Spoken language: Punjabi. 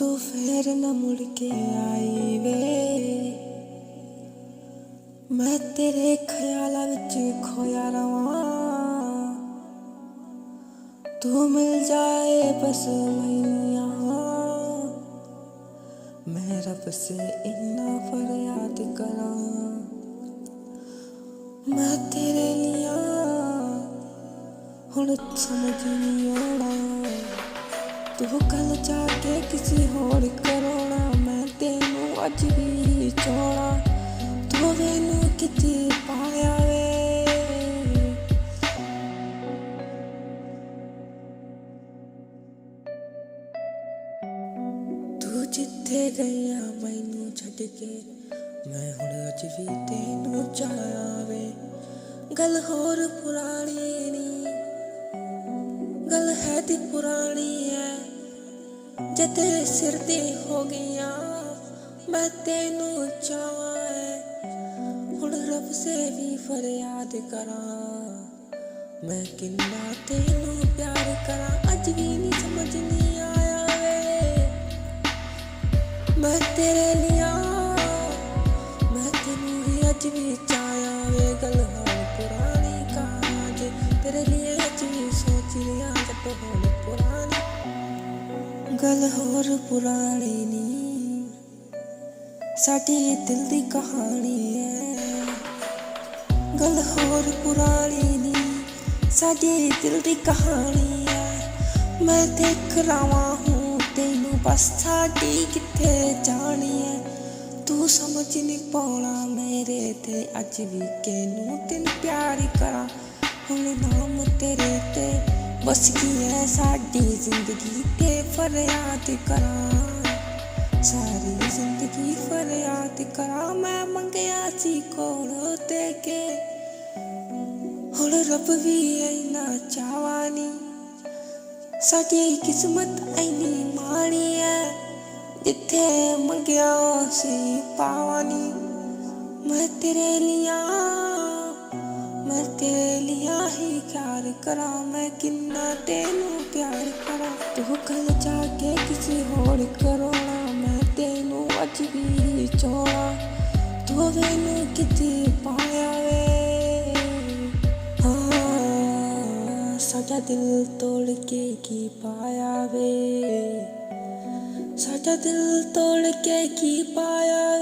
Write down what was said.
ਤੂੰ ਫੇਰ ਨਾ ਮੁੜ ਕੇ ਆਈ ਵੇ ਮੈਂ ਤੇਰੇ ਖਿਆਲਾਂ ਵਿੱਚ ਖੋਇਆ ਰਵਾਂ ਤੂੰ ਮਿਲ ਜਾਏ ਬਸ ਮੈਨੂੰ ਮੈਂ ਰੱਬ ਸੇ ਇੰਨਾ ਫਰਿਆਦ ਕਰਾਂ ਮੈਂ ਤੇਰੇ ਲਿਆ ਹੁਣ ਸਮਝ ਨਹੀਂ ਆਉਣਾ ਤੂੰ ਕੱਲ ਜਾ ਕੇ ਕਿਸੇ ਹੋਰ ਕਰੋਣਾ ਮੈਂ ਤੈਨੂੰ ਅੱਜ ਵੀ ਚੋਣਾ। ਤੂੰ ਮੈਨੂੰ ਕਿਤੇ ਪਾਇਆ ਵੇ? ਤੂੰ ਜਿੱਥੇ ਗਈਆ ਮੈਨੂੰ ਛੱਡ ਕੇ, ਮੈਂ ਹੁਣ ਅੱਜ ਵੀ ਤੈਨੂੰ ਚਾਹਿਆ ਵੇ। ਗੱਲ ਹੋਰ ਪੁਰਾਣੀ ਨਹੀਂ ਗੱਲ ਹੈ ਦੀ ਪੁਰਾਣੀ ਜੇ ਤੇਰੇ ਸਿਰ ਤੇ ਹੋ ਗਈਆਂ ਮੈਂ ਤੈਨੂੰ ਚਾਹਾਂ ਹੁਣ ਰੱਬ ਸੇ ਵੀ ਫਰਿਆਦ ਕਰਾਂ। ਮੈਂ ਕਿੰਨਾ ਤੈਨੂੰ ਪਿਆਰ ਕਰਾਂ, ਅੱਜ ਵੀ ਨਹੀਂ ਸਮਝ ਨਹੀਂ ਆਇਆ ਵੇ। ਮੈਂ ਤੇਰੇ ਗੱਲ ਹੋਰ ਪੁਰਾਣੀ ਨਹੀਂ ਸਾਡੀ ਦਿਲ ਦੀ ਕਹਾਣੀ ਹੈ ਗੱਲ ਹੋਰ ਪੁਰਾਣੀ ਨਹੀਂ ਸਾਡੀ ਦਿਲ ਦੀ ਕਹਾਣੀ ਹੈ ਮੈਂ ਦੇਖ ਰਹਾ ਹੂੰ, ਤੈਨੂੰ ਬਸ ਸਾਡੀ ਕਿੱਥੇ ਜਾਣੀ ਹੈ ਤੂੰ ਸਮਝ ਨਹੀਂ ਪਾਉਣਾ ਮੇਰੇ ਤੇ, ਅੱਜ ਵੀ ਕਿਨੂੰ ਤੈਨੂੰ ਪਿਆਰ ਕਰਾਂ। ਹੁਣ ਨਾਮ ਤੇਰੇ ਤੇ ਬਸ ਕੀ ਹੈ ਸਾਡੀ ਜ਼ਿੰਦਗੀ ਤੇ ਫਰਿਆਦ ਕਰਾਂ। ਸਾਰੀ ਜ਼ਿੰਦਗੀ ਫਰਿਆਦ ਕਰਾਂ, ਮੈਂ ਮੰਗਿਆ ਸੀ ਕੋਲੋਂ ਤੇ ਕੇ। ਹੁਣ ਰੱਬ ਵੀ ਇੰਨਾ ਚਾਵਾਨੀ ਸਾਡੀ ਕਿਸਮਤ ਇੰਨੀ ਮਾੜੀ ਹੈ, ਜਿੱਥੇ ਮੰਗਿਆ ਸੀ ਪਾਵਾਨੀ ਮੈਂ ਤੇਰੇ ਲਿਆ ਕਰਾਂ ਮੈਂ ਕਿੰਨਾ ਤੈਨੂੰ ਪਿਆਰ ਕਰਾਂ। ਤੂੰ ਕੱਲ ਕੇ ਕਿਸੇ ਹੋਰ ਕਰੋਣਾ ਮੈਂ ਤੈਨੂੰ ਅੱਜ ਵੀ ਚੋਣਾ ਤੂੰ ਮੈਨੂੰ ਕਿਤੇ ਪਾਇਆ ਵੇ? ਹਾਂ, ਸਾਡਾ ਦਿਲ ਤੋੜ ਕੇ ਕੀ ਪਾਇਆ ਵੇ? ਸਾਡਾ ਦਿਲ ਤੋੜ ਕੇ ਕੀ ਪਾਇਆ